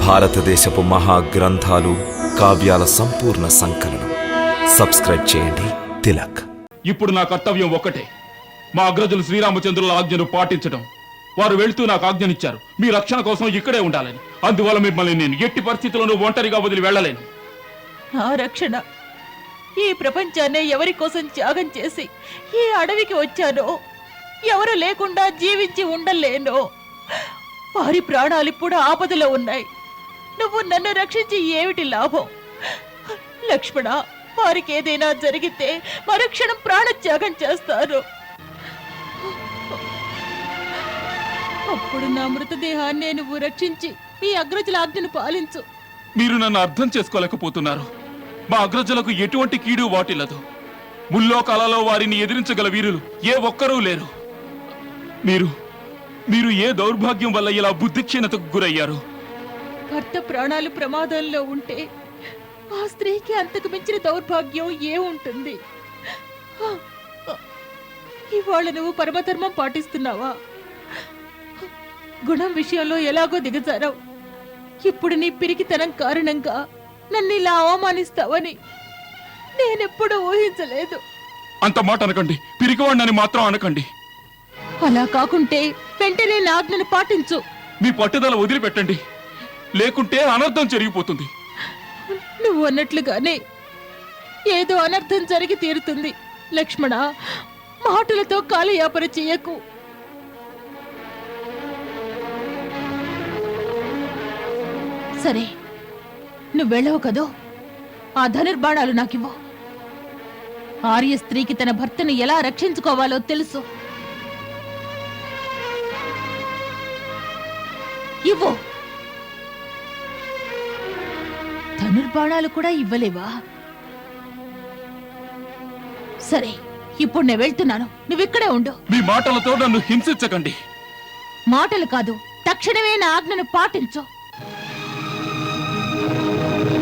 భారతదేశపు మహా గ్రంథాలు కావ్యాల సంపూర్ణ సంకలనం. సబ్స్క్రైబ్ చేయండి. తిలక్. ఇప్పుడు నా కర్తవ్యం ఒక్కటే. మా అగ్రజులు శ్రీరామచంద్రుల ఆజ్ఞను పాటించడం. వారు వెళ్తూ నాకు ఆజ్ఞనిచ్చారు. మీ రక్షణ కోసం ఇక్కడే ఉండాలని. అందువల్ల మిమ్మల్ని నేను ఎట్టి పరిస్థితుల్లోనూ ఒంటరిగా వదిలి వెళ్ళలేను. నా రక్షణ. ఈ ప్రపంచాన్నే ఎవరి కోసం త్యాగం చేసి ఈ అడవికి వచ్చానో ఎవరు లేకుండా జీవించి ఉండలేను వారి ప్రాణాలు ఇప్పుడు ఆపదలో ఉన్నాయి. నువ్వు నన్ను రక్షించి ఏమిటి లాభం? లక్ష్మణ వారికి ఏదైనా జరిగితే మరుక్షణం ప్రాణత్యాగం చేస్తారు. అప్పుడు నా మృతదేహాన్ని నువ్వు రక్షించి మీ అగ్రజుల ఆజ్ఞను పాలించు. మీరు నన్ను అర్థం చేసుకోలేకపోతున్నారు. మా అగ్రజులకు ఎటువంటి కీడు వాటిల్లదు. ముల్లోకాలలో వారిని ఎదిరించగల వీరులు ఏ ఒక్కరూ లేరు. మీరు మీరు ఏ దౌర్భాగ్యం వల్ల ఇలా బుద్ధిక్షీణతకు గురయ్యారు? భర్త ప్రాణాలు ప్రమాదంలో ఉంటే ఆ స్త్రీకి అంతకు మించిన దౌర్భాగ్యం ఏముంటుంది ఇవాళ నువ్వు పరమధర్మం పాటిస్తున్నావా? గుణం విషయంలో ఎలాగో దిగజారావు. ఇప్పుడు నీ పిరికితనం కారణంగా నన్ను ఇలా అవమానిస్తావని నేనెప్పుడు ఊహించలేదు. అంత మాట అనకండి. పిరికివాడినని మాత్రం అనకండి. అలా కాకుంటే వెంటనే నా ఆజ్ఞను పాటించు. మీ పట్టుదల వదిలిపెట్టండి. లేకుంటే అనర్థం జరిగిపోతుంది. నువ్వు అన్నట్లుగానే ఏదో అనర్థం జరిగి తీరుతుంది లక్ష్మణ. మాటలతో కాలయాపన చెయ్యకు సరే నువ్వు వెళ్ళవు కదో? ఆ ధనుర్బాణాలు నాకివ్వు. ఆర్య స్త్రీకి తన భర్తను ఎలా రక్షించుకోవాలో తెలుసు. ఇవ్వు. ధనుర్బాణాలు కూడా ఇవ్వలేవా? సరే ఇప్పుడు నేను వెళ్తున్నాను. నువ్విక్కడే ఉండు. మీ మాటలతో నన్ను హింసించకండి. మాటలు కాదు తక్షణమే నా ఆజ్ఞను పాటించు.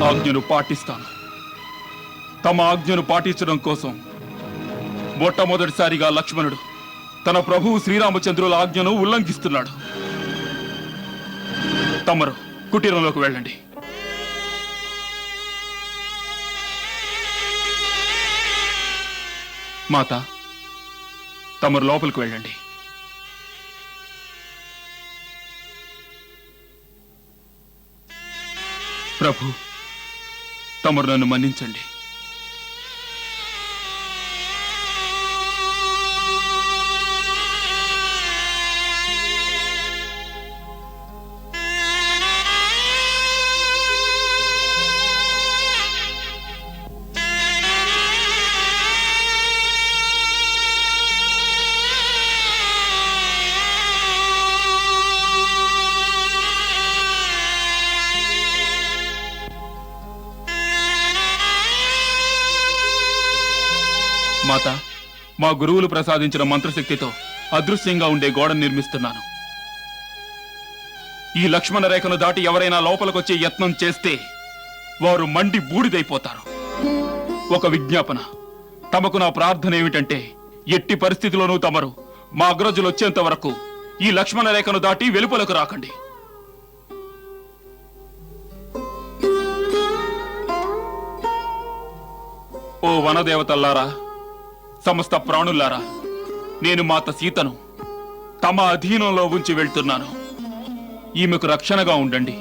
ఆజ్ఞను పాటిస్తాను. తమ ఆజ్ఞను పాటించడం కోసం మొట్టమొదటిసారిగా లక్ష్మణుడు తన ప్రభువు శ్రీరామచంద్రుల ఆజ్ఞను ఉల్లంఘిస్తున్నాడు. తమరు కుటీరంలోకి వెళ్ళండి. మాత తమరు లోపలికి వెళ్ళండి. ప్రభు తమరు నన్ను మన్నించండి. మా గురువులు ప్రసాదించిన మంత్రశక్తితో అదృశ్యంగా ఉండే గోడను నిర్మిస్తున్నాను. ఈ లక్ష్మణ రేఖను దాటి ఎవరైనా లోపలికొచ్చే యత్నం చేస్తే వారు మండి బూడిదైపోతారు. ఒక విజ్ఞాపన. తమకు నా ప్రార్థన ఏమిటంటే ఎట్టి పరిస్థితిలోనూ తమరు మా అగ్రజులు వచ్చేంత వరకు ఈ లక్ష్మణ రేఖను దాటి వెలుపలకు రాకండి. ఓ వనదేవతల్లారా సమస్త ప్రాణులారా నేను మాత సీతను తమ అధీనంలో ఉంచి వెళ్తున్నాను. ఈమెకు రక్షణగా ఉండండి.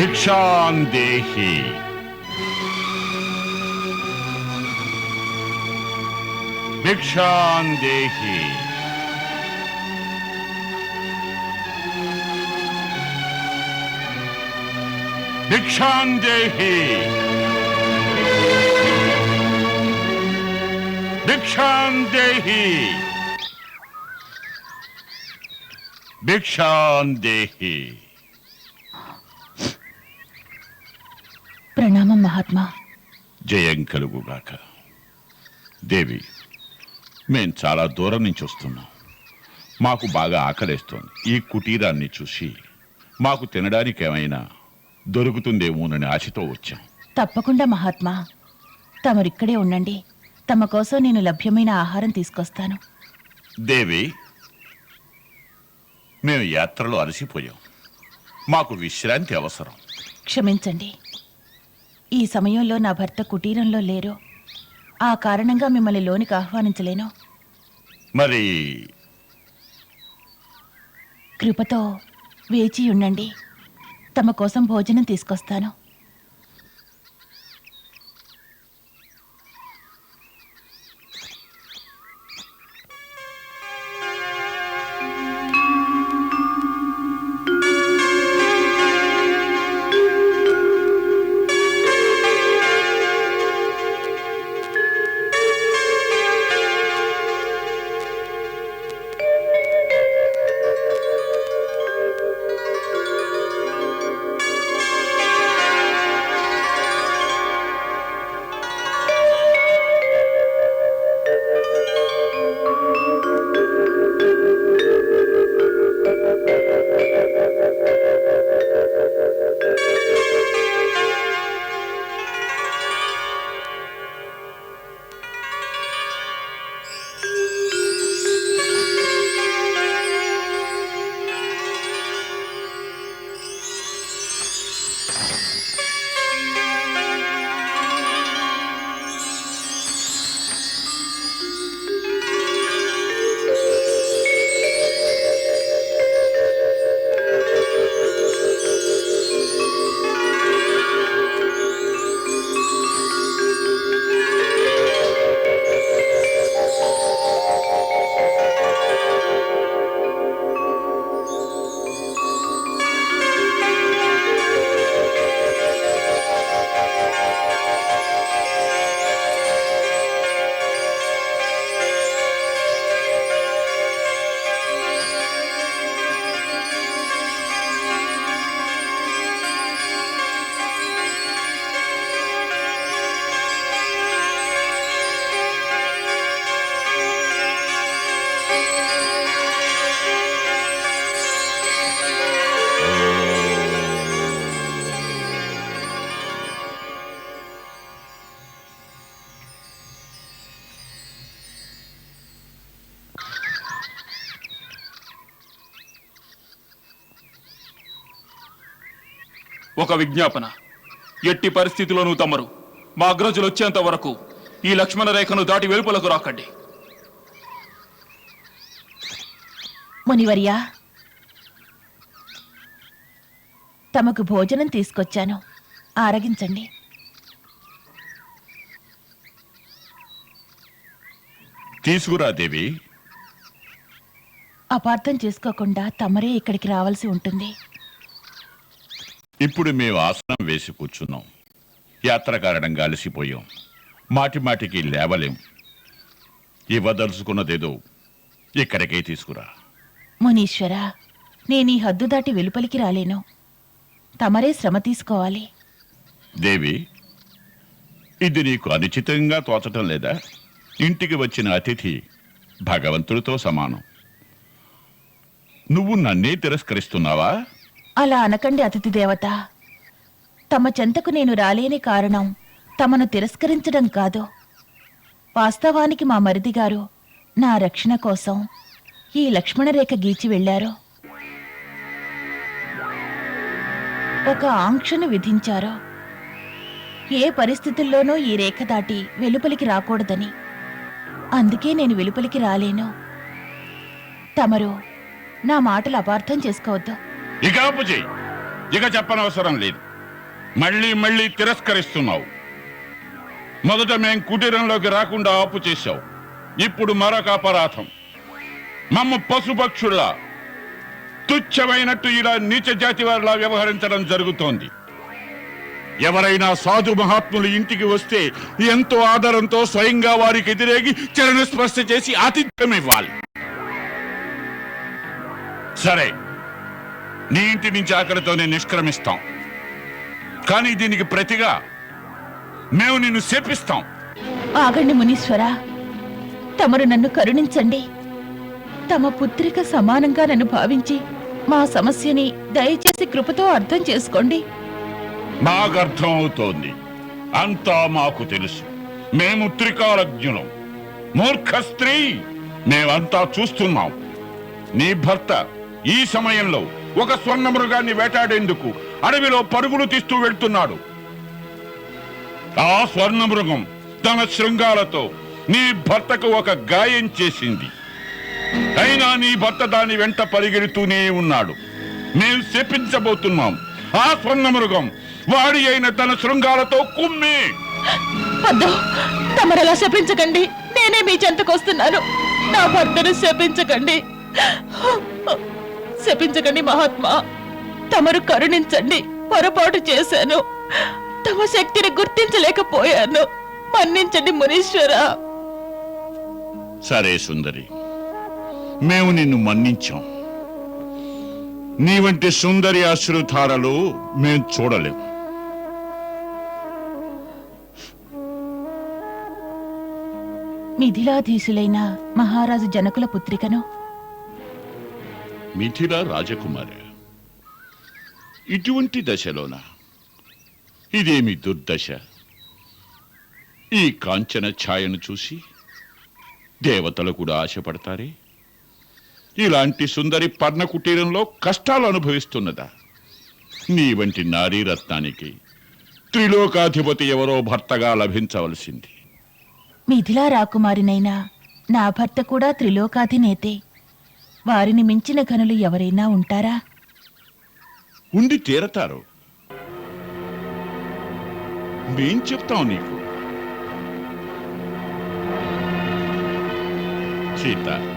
భిక్షాందేహి భిక్షాందేహి భిక్షాందేహి భిక్షాందేహి భిక్షాందేహి ప్రణామం మహాత్మా. జయం కలుగుగాక. దేవి మేం చాలా దూరం నుంచి వస్తున్నాం. మాకు బాగా ఆకలేస్తోంది. ఈ కుటీరాన్ని చూసి మాకు తినడానికి ఏమైనా దొరుకుతుందేమోనని ఆశతో వచ్చాం. తప్పకుండా మహాత్మా. తమరిక్కడే ఉండండి. తమ కోసం నేను లభ్యమైన ఆహారం తీసుకొస్తాను. దేవి మేము యాత్రలో అలసిపోయాం. మాకు విశ్రాంతి అవసరం. క్షమించండి. ఈ సమయంలో నా భర్త కుటీరంలో లేరు. ఆ కారణంగా మిమ్మల్ని లోనికి ఆహ్వానించలేను. మరి కృపతో వేచి ఉండండి. తమ కోసం భోజనం తీసుకొస్తాను. ఒక విజ్ఞాపన. ఎట్టి పరిస్థితిలోనూ తమరు. మా అగ్రజులు వచ్చేంత వరకు ఈ లక్ష్మణ రేఖను దాటి వెలుపలకు రాకండి. మునివర్యా తమకు భోజనం తీసుకొచ్చాను. ఆరగించండి. తీసుకురా దేవి. అపార్థం చేసుకోకుండా తమరే ఇక్కడికి రావాల్సి ఉంటుంది. ఇప్పుడు మేము ఆసనం వేసి కూర్చున్నాం. యాత్ర కారణంగా అలసిపోయాం. మాటి మాటికి లేవలేం. ఇవ్వదలుచుకున్నదేదో ఇక్కడికే తీసుకురా. మునీశ్వర నేను ఈ హద్దు దాటి వెలుపలికి రాలేను. తమరే శ్రమ తీసుకోవాలి. దేవి ఇది నీకు అనుచితంగా తోచటం లేదా? ఇంటికి వచ్చిన అతిథి భగవంతుడితో సమానం. నువ్వు నన్నే తిరస్కరిస్తున్నావా? అలా అనకండి అతిథి దేవత. తమ చెంతకు నేను రాలేని కారణం తమను తిరస్కరించడం కాదు. వాస్తవానికి మా మరిది గారు నా రక్షణ కోసం ఈ లక్ష్మణరేఖ గీచి వెళ్ళారు. ఒక ఆంక్షను విధించారు. ఏ పరిస్థితుల్లోనూ ఈ రేఖ దాటి వెలుపలికి రాకూడదని. అందుకే నేను వెలుపలికి రాలేను. తమరు నా మాటలు అపార్థం చేసుకోవద్దు. ఇక ఆపు చెయ్యి. ఇక చెప్పనవసరం లేదు. మళ్ళీ మళ్ళీ తిరస్కరిస్తున్నావు. మొదట మేం కుటీరంలోకి రాకుండా ఆపు చేశావు. ఇప్పుడు మరొక అపరాధం. మమ్మ పశుపక్షుల్లా తుచ్చమైనట్టు ఇలా నీచ జాతి వారిలా వ్యవహరించడం జరుగుతోంది. ఎవరైనా సాధు మహాత్ములు ఇంటికి వస్తే ఎంతో ఆదరంతో స్వయంగా వారికి ఎదురేగి చరణ స్పర్శ చేసి ఆతిథ్యం ఇవ్వాలి. సరే నీ ఇంటి నుంచి ఆకలితోనే నిష్క్రమిస్తాం. కానీ దీనికి ప్రతిగా మేము నిన్ను శపిస్తాం. ఆగండి మునీశ్వర. తమరు నన్ను కరుణించండి. తమ పుత్రిక సమానంగా నన్ను భావించి మా సమస్యని దయచేసి కృపతో అర్థం చేసుకోండి. మాకు అర్థం అవుతోంది. అంతా మాకు తెలుసు. మేము త్రికాలజ్ఞులం. మూర్ఖ స్త్రీ. మేమంతా చూస్తున్నాం. నీ భర్త ఈ సమయంలో ఒక స్వర్ణ మృగాన్ని వేటాడేందుకు అడవిలో పరుగులు తీస్తూ వెళ్తున్నాడు. ఆ స్వర్ణ మృగం తన శృంగాలతో నీ భర్తకు ఒక గాయం చేసింది. అయినా నీ భర్త దాని వెంట పరిగెడుతూనే ఉన్నాడు. మేము శపించబోతున్నాం. ఆ స్వర్ణ మృగం వాడి అయిన తన శృంగాలతో కుమ్మి. వద్దు తమరలా శపించకండి? నేనే మీ చెంతకొస్తున్నాను నా భర్తను శపించకండి. శపించకండి మహాత్మా. తమరు కరుణించండి పొరపాటు చేశాను. తమ శక్తిని గుర్తించలేకపోయాను. మన్నించండి మునీశ్వరా. సరే సుందరి మేము నిన్ను మన్నించాం. నీ వంటి సుందరి అశ్రుధారలు మేము చూడలేం. మిథిలాధీశులైన మహారాజు జనకుల పుత్రికను మిథిల రాజకుమారి. ఇటువంటి దశలోన ఇదేమి దుర్దశ? ఈ కాంచన ఛాయను చూసి దేవతలు కూడా ఆశపడతారే? ఇలాంటి సుందరి పర్ణ కుటీరంలో కష్టాలు అనుభవిస్తున్నదా? నీ వంటి నారీరత్నానికి త్రిలోకాధిపతి ఎవరో భర్తగా లభించవలసింది. మిథిలా రాకుమారినైనా నా భర్త కూడా త్రిలోకాధినేతే. వారిని మించిన ఘనులు ఎవరైనా ఉంటారా? ఉండి తీరతారు. మేం చెప్తాం నీకు. సీత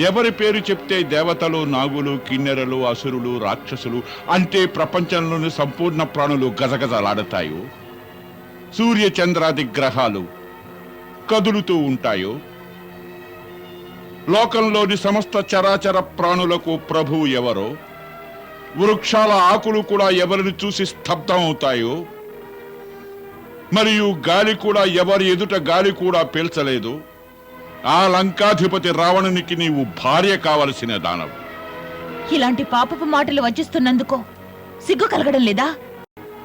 ఎవరి పేరు చెప్తే దేవతలు నాగులు కిన్నెరలు అసురులు రాక్షసులు అంటే ప్రపంచంలోని సంపూర్ణ ప్రాణులు గజగజలాడతాయో? సూర్య చంద్రాది గ్రహాలు కదులుతూ ఉంటాయో? లోకంలోని సమస్త చరాచర ప్రాణులకు ప్రభువు ఎవరో? వృక్షాల ఆకులు కూడా ఎవరిని చూసి స్తబ్దం అవుతాయో? మరియు గాలి కూడా ఎవరి ఎదుట గాలి కూడా పీల్చలేదు? ఆ లంకాధిపతి రావణునికి నీవు భార్య కావలసిన దానవు. ఇలాంటి పాపపు మాటలు వచిస్తున్నందుకు సిగ్గు కలగడం లేదా?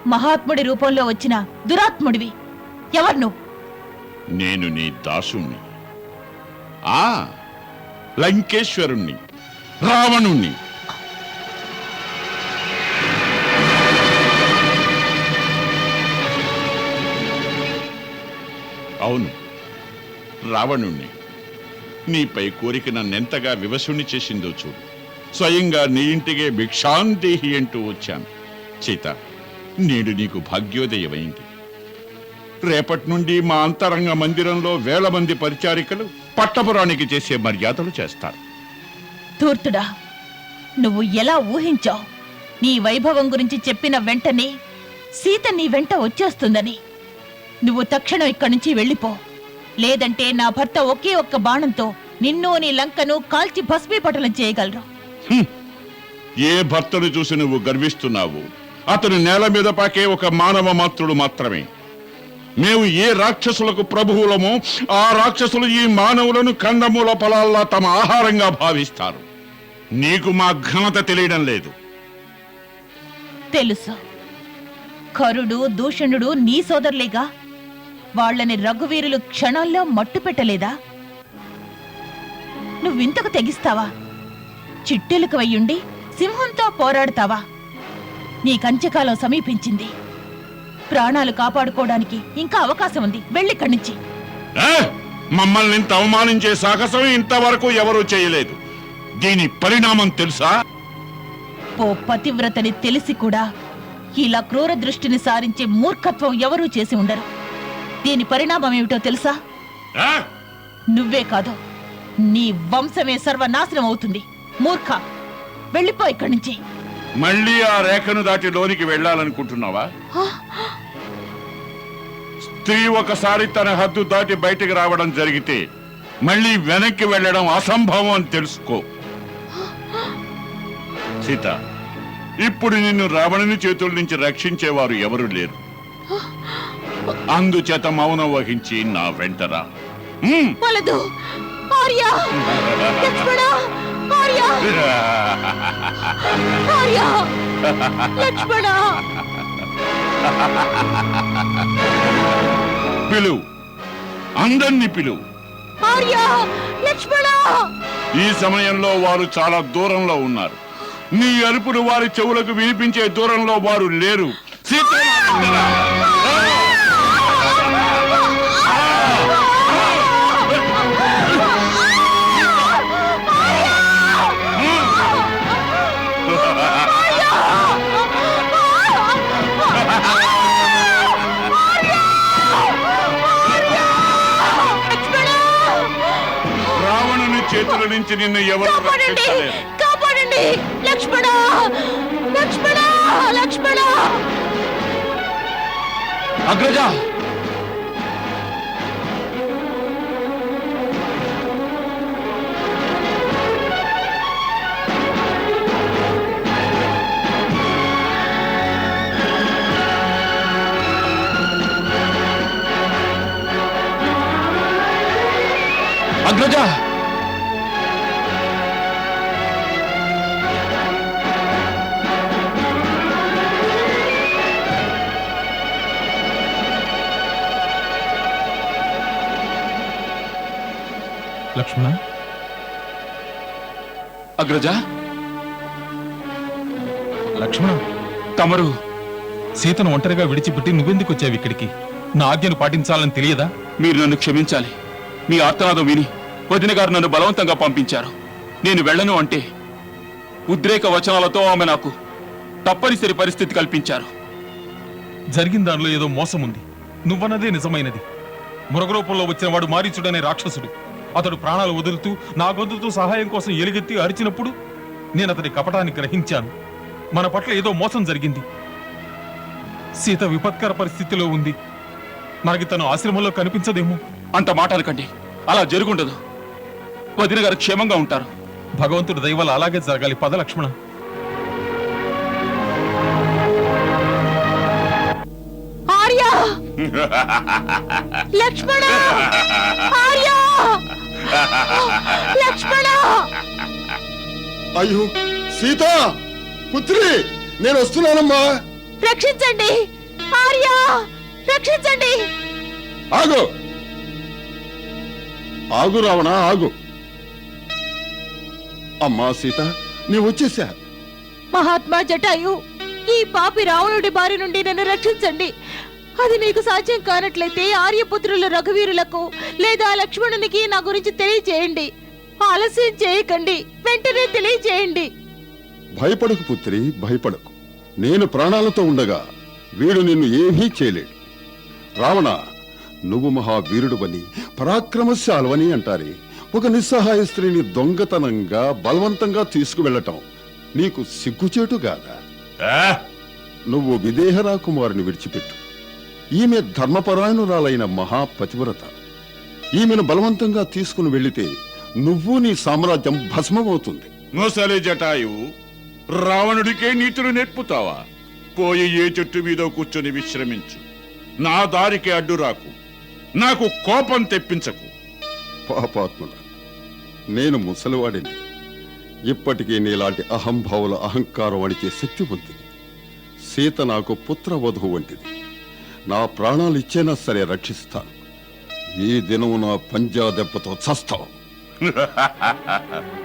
మహాత్ముడి రూపంలో వచ్చిన దురాత్ముడివి ఎవరు నువ్వు? నేను నీ దాసుణ్ణి. ఆ లంకేశ్వరుణ్ణి రావణుణ్ణి. అవును రావణుణ్ణి. నీపై కోరిక నన్నెంతగా వివశుణ్ణి చేసిందో చూడు. స్వయంగా నీ ఇంటికే భిక్షాందేహి అంటూ వచ్చాను. సీత నేడు నీకు భాగ్యోదయమైంది రేపటి నుండి మా అంతరంగ మందిరంలో వేల మంది పరిచారికలు పట్టపురానికి చేసే మర్యాదలు చేస్తారు. ధూర్తుడా నువ్వు ఎలా ఊహించావు? నీ వైభవం గురించి చెప్పిన వెంటనే సీత నీ వెంట వచ్చేస్తుందని. నువ్వు తక్షణం ఇక్కడి నుంచి వెళ్ళిపో. లేదంటే నా భర్త ఒకే ఒక్క బాణంతో నిన్ను నీ లంకను కాల్చి భస్మీపటలం చేయగలరు. ఏ భర్తను చూసి నువ్వు గర్విస్తున్నావు? అతను నేల మీద పాకే ఒక మానవ మాత్రుడు మాత్రమే. మేము ఏ రాక్షసులకు ప్రభువులమో ఆ రాక్షసులు ఈ మానవులను కందమూల ఫలాల్లా తమ ఆహారంగా భావిస్తారు. నీకు మా ఘనత తెలియడం లేదు. తెలుసు. కరుడు దూషణుడు నీ సోదరులేగా? వాళ్ళని రఘువీరులు క్షణాల్లో మట్టు పెట్టలేదా? నువ్వింతకు తెగిస్తావా? చిట్టెలకు వయ్యుండి సింహంతో పోరాడతావా? నీ కంచకాలం సమీపించింది. ప్రాణాలు కాపాడుకోవడానికి ఇంకా అవకాశం ఉంది. వెళ్ళిక్కడి నుంచి? మమ్మల్ని ఇంత అవమానించే సాహసం ఇంతవరకు ఎవరూ చేయలేదు. దీని పరిణామం తెలుసా? ఓ పతివ్రతని తెలిసి కూడా ఇలా క్రూర దృష్టిని సారించే మూర్ఖత్వం ఎవరూ చేసి ఉండరు. దీని పరిణామం ఏమిటో తెలుసా? నువ్వే కాదు నీ వంశమే సర్వనాశనం అవుతుంది. మూర్ఖ వెళ్ళిపో ఇక్కడి నుంచి మళ్ళీ ఆ రేఖను దాటి లోనికి వెళ్ళాలనుకుంటున్నావా? స్త్రీ ఒకసారి తన హద్దు దాటి బయటకు రావడం జరిగితే మళ్ళీ వెనక్కి వెళ్ళడం అసంభవం అని తెలుసుకో. సీత ఇప్పుడు నిన్ను రావణుని చేతుల నుంచి రక్షించేవారు ఎవరు లేరు. అందుచేత మౌనం వహించి నా వెంటరా ఉమ్. వలదు. ఆర్య! లక్ష్మణ! ఆర్య! ఆర్య! లక్ష్మణ! పిలువు అందరినీ పిలువు ఈ సమయంలో వారు చాలా దూరంలో ఉన్నారు. నీ అరుపులు వారి చెవులకు వినిపించే దూరంలో వారు లేరు. సీత చేతుల నుంచి నిన్ను ఎవరు కాపాడండి కాపాడండి. లక్ష్మణ లక్ష్మణ లక్ష్మణ. అగ్రజ! అగ్రజ! లక్ష్మణ. అగ్రజ? లక్ష్మణ. తమరు. సీతను ఒంటరిగా విడిచిపెట్టి నువ్వెందుకు వచ్చావు ఇక్కడికి? నా ఆజ్ఞను పాటించాలని తెలియదా? మీరు నన్ను క్షమించాలి. మీ ఆర్తనాదం విని వదిన గారు నన్ను బలవంతంగా పంపించారు. నేను వెళ్ళను అంటే ఉద్రేక వచనాలతో ఆమె నాకు తప్పనిసరి పరిస్థితి కల్పించారు. జరిగిన దానిలో ఏదో మోసం ఉంది నువ్వన్నదే నిజమైనది. మృగరూపంలో వచ్చిన వాడు మారీచుడనే రాక్షసుడు. అతడు ప్రాణాలు వదులుతూ నా గొంతుతో సహాయం కోసం ఎలుగెత్తి అరిచినప్పుడు నేను అతని కపటాన్ని గ్రహించాను. మన పట్ల ఏదో మోసం జరిగింది. సీత విపత్కర పరిస్థితిలో ఉంది. మనకి తను ఆశ్రమంలో కనిపించదేమో? అంత మాట అనకండి అలా జరుగుండదు. వదిన గారు క్షేమంగా ఉంటారు. భగవంతుడి దయవల్ల అలాగే జరగాలి. పద లక్ష్మణ. ఆర్య! లక్ష్మణ! లక్ష్మణ! అయ్యో సీత పుత్రి నేను వస్తున్నానమ్మా. రక్షించండి! ఆర్య రక్షించండి! ఆగు. ఆగు రావణ ఆగు. అమ్మా సీత నీ వచ్చేసా. మహాత్మా జటాయు ఈ పాపి రావణుడి బారి నుండి నన్ను రక్షించండి. అది మీకు సాధ్యం కానట్లయితే ఆర్యపుత్రుల రఘువీరులకు లేదా లక్ష్మణునికి నా గురించి తెలియజేయండి ఆలస్యం చేయకండి. వెంటనే తెలియజేయండి భయపడకు పుత్రి భయపడకు. నేను ప్రాణాలతో ఉండగా వీడు నిన్ను ఏమీ చేయలేడు. రావణ నువ్వు మహావీరుడువని పరాక్రమశాలవని అంటారే. ఒక నిస్సహాయ స్త్రీని దొంగతనంగా బలవంతంగా తీసుకువెళ్ళటం నీకు సిగ్గుచేటు కాదా? ఆ? నువ్వు విదేహరా కుమారుని విడిచిపెట్టు. ఈమె ధర్మపరాయణురాలైన మహాపతివ్రత. ఈమెను బలవంతంగా తీసుకుని వెళితే నువ్వు నీ సామ్రాజ్యం భస్మమవుతుంది. మోసలే జటాయువు రావణుడికే నీతులు నేర్పుతావా? పోయి ఏ చెట్టు మీద కూర్చొని విశ్రమించు. నా దారికి అడ్డు రాకు. నాకు కోపం తెప్పించకు. పాపాత్ముడ నేను ముసలివాడిని. ఇప్పటికీ నీలాంటి అహంభావుల అహంకారం అడిచే శక్తి ఉంది సీత నాకు పుత్రవధువు వంటిది. నా ప్రాణాలు ఇచ్చేనా సరే రక్షిస్తాను ఈ దినం నా పంజా దెబ్బతో చస్తావు.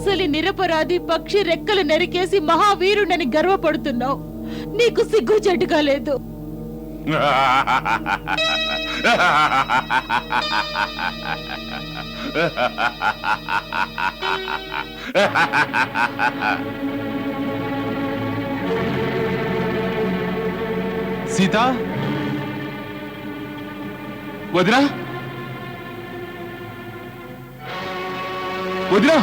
ముసలి నిరపరాధి పక్షి రెక్కలు నరికేసి మహావీరుడని గర్వపడుతున్నావు. నీకు సిగ్గు చెట్టుగా లేదు. సీత? వదినా? వదినా?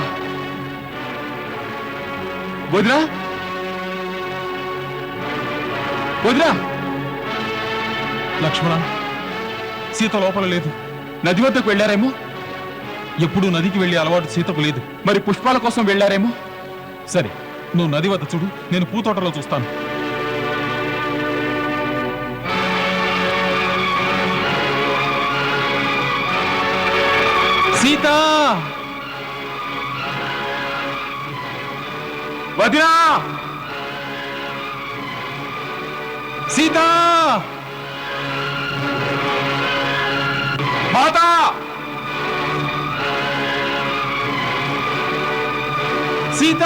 వదినా? వదినా? లక్ష్మణ సీత లోపల లేదు. నది వద్దకు వెళ్ళారేమో? ఎప్పుడూ నదికి వెళ్ళే అలవాటు సీతకు లేదు. మరి పుష్పాల కోసం వెళ్ళారేమో? సరే నువ్వు నది వద్ద చూడు నేను పూతోటలో చూస్తాను. సీత! వదినా సీత మాతా సీత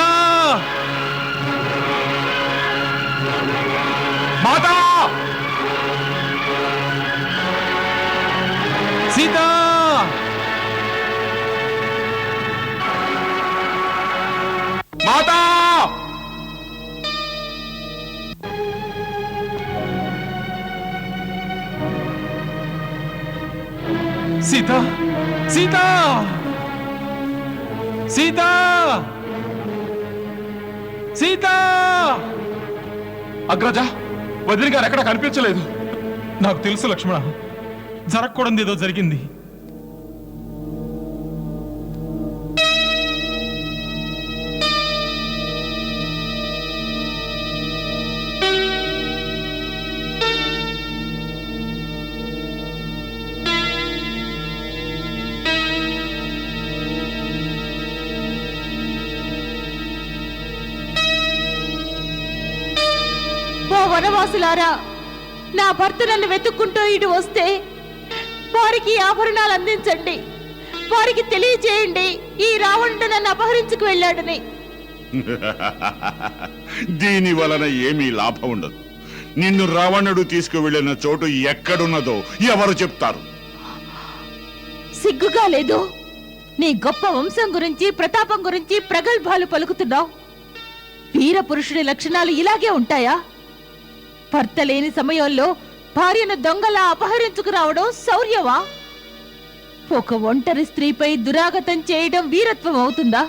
మాతా సీత! సీత! అగ్రజ వదిలి గారు ఎక్కడ కనిపించలేదు. నాకు తెలుసు లక్ష్మణ జరగకూడదు ఏదో జరిగింది. వనవాసులారా నా భర్త నన్ను వెతుక్కుంటూ ఇటు వస్తే వారికి ఆభరణాలు అందించండి. వారికి తెలియజేయండి ఈ రావణుడు నన్ను అపహరించుకు వెళ్ళాడని. దీని వలన ఏమీ లాభం ఉండదు. నిన్ను రావణుడు తీసుకువెళ్ళిన చోటు ఎక్కడున్నదో ఎవరు చెప్తారు? సిగ్గుగా లేదు నీ గొప్ప వంశం గురించి ప్రతాపం గురించి ప్రగల్భాలు పలుకుతున్నావు. వీర పురుషుడి లక్షణాలు ఇలాగే ఉంటాయా? భర్త లేని సమయంలో భార్యను దొంగలా అపహరించుకు రావడం శౌర్యమా? ఒక ఒంటరి స్త్రీపై దురాగతం చేయడం వీరత్వం అవుతుందా?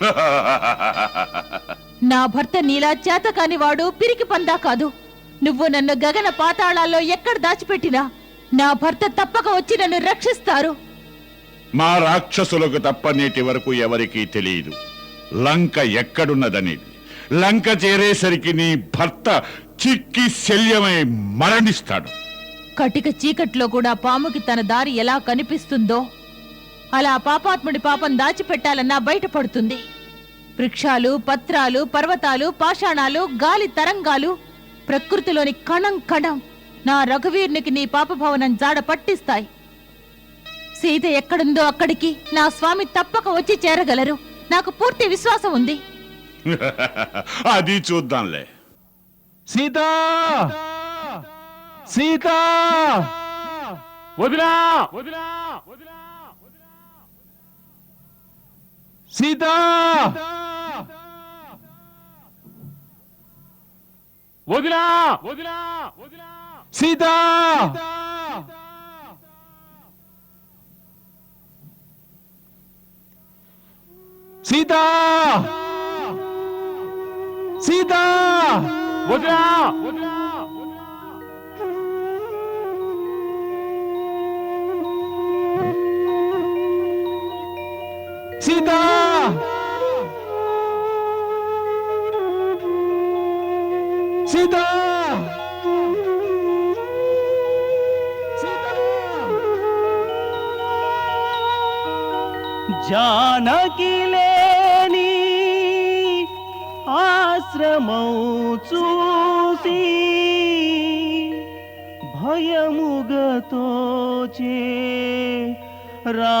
నా భర్త నీలా చేతకాని వాడు పిరికి పందా కాదు. నువ్వు నన్ను గగన పాతాళాల్లో ఎక్కడ దాచిపెట్టినా నా భర్త తప్పక వచ్చి నన్ను రక్షిస్తారు. మా రాక్షసులకు తప్ప నేటి వరకు ఎవరికీ తెలియదు. లంక ఎక్కడున్నదనేది. లంక చేరేసరికి నీ భర్త చిక్కి శల్యమై మరణిస్తాడు. కటిక చీకట్లో కూడా పాముకి తన దారి ఎలా కనిపిస్తుందో అలా పాపాత్ముడి పాపం దాచిపెట్టాలన్నా బయటపడుతుంది. వృక్షాలు పత్రాలు పర్వతాలు పాషాణాలు గాలి తరంగాలు ప్రకృతిలోని కణం కణం నా రఘువీరునికి నీ పాపభవనం జాడ పట్టిస్తాయి. సీత ఎక్కడుందో అక్కడికి నా స్వామి తప్పక వచ్చి చేరగలరు. నాకు పూర్తి విశ్వాసం ఉంది. అది చూద్దాంలే. సీత! సీత! వదినా! సీత! వదినా! సీత సీత! సీత! 모두야! 모두야! 시다! 시다! 시다! जानकी ఆశ్రమం చూసి భయముగతోచే రా